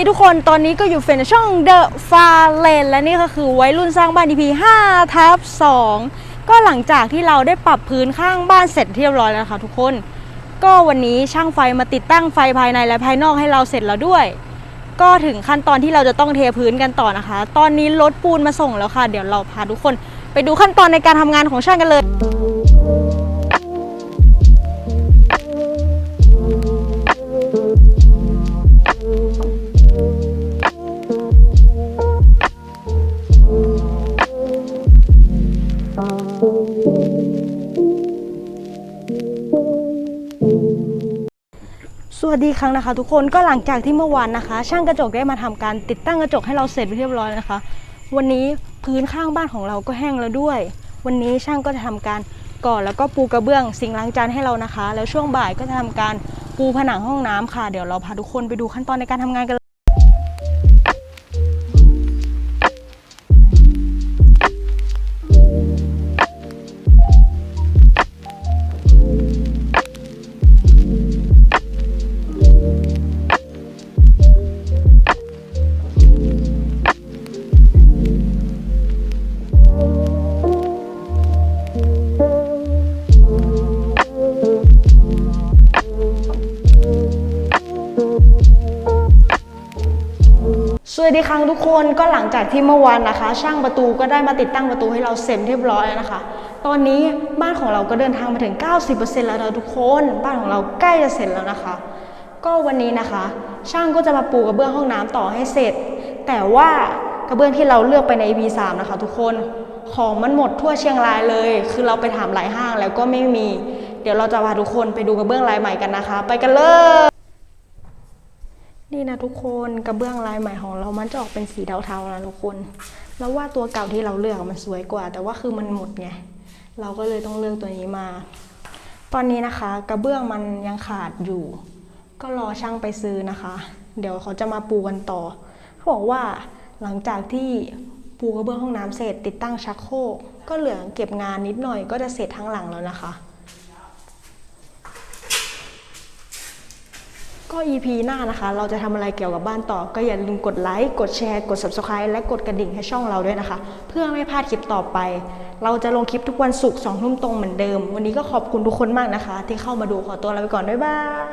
ดีทุกคนตอนนี้ก็อยู่ในช่อง The f a r l a n และนี่ก็คือวัยรุ่นสร้างบ้าน EP 5ทับ2ก็หลังจากที่เราได้ปรับพื้นข้างบ้านเสร็จเรียบร้อยแล้วค่ะทุกคน ก็วันนี้ช่างไฟมาติดตั้งไฟภายในและภายนอกให้เราเสร็จแล้วด้วย ก็ถึงขั้นตอนที่เราจะต้องเทพื้นกันต่อนะคะ ตอนนี้รถปูนมาส่งแล้วค่ะ เดี๋ยวเราพาทุกคน ไปดูขั้นตอนในการทำงานของช่างกันเลย สวัสดีครั้งนะคะทุกคนก็หลังจากที่เมื่อวานนะคะ ช่างกระจกได้มาทำการติดตั้งกระจกให้เราเสร็จเรียบร้อยนะคะ วันนี้พื้นข้างบ้านของเราก็แห้งแล้วด้วย วันนี้ช่างก็จะทำการก่อแล้วก็ปูกระเบื้องสิ่งล้างจานให้เรานะคะ แล้วช่วงบ่ายก็จะทำการปูผนังห้องน้ำค่ะ เดี๋ยวเราพาทุกคนไปดูขั้นตอนในการทำงานกัน สวัสดีครั้งทุกคนก็หลังจากที่เมื่อวานนะคะ ช่างประตูก็ได้มาติดตั้งประตูให้เราเสร็จเรียบร้อยแล้วนะคะ ตอนนี้บ้านของเราก็เดินทางมาถึง 90%แล้วนะทุกคนบ้านของเราใกล้จะเสร็จแล้วนะคะ ก็วันนี้นะคะ ช่างก็จะมาปูกระเบื้องห้องน้ำต่อให้เสร็จ แต่ว่ากระเบื้องที่เราเลือกไปใน EP 3นะคะ ทุกคนของมันหมดทั่วเชียงรายเลย คือเราไปถามหลายห้างแล้วก็ไม่มี เดี๋ยวเราจะพาทุกคนไปดูกระเบื้องลายใหม่กันนะคะ ไปกันเลย นี่นะทุกคนกระเบื้องลายใหม่ของเรามันจะออกเป็นสีเทาๆนะทุกคน แล้วว่าตัวเก่าที่เราเลือกมันสวยกว่า แต่ว่าคือมันหมดไงเราก็เลยต้องเลือกตัวนี้มา ตอนนี้นะคะ กระเบื้องมันยังขาดอยู่ ก็รอช่างไปซื้อนะคะ เดี๋ยวเขาจะมาปูกันต่อเขาบอกว่าหลังจากที่ปูกระเบื้องห้องน้ำเสร็จติดตั้งชักโครกก็เหลือเก็บงานนิดหน่อยก็จะเสร็จทั้งหลังแล้วนะคะ ก็ EP หน้านะคะ เราจะทำอะไรเกี่ยวกับบ้านต่อ ก็อย่าลืมกดไลค์ กดแชร์ กด Subscribe และกดกระดิ่งให้ช่องเราด้วยนะคะ เพื่อไม่พลาดคลิปต่อไป เราจะลงคลิปทุกวันศุกร์สองทุ่มตรงเหมือนเดิม วันนี้ก็ขอบคุณทุกคนมากนะคะ ที่เข้ามาดูขอตัวลาไปก่อน บ๊ายบาย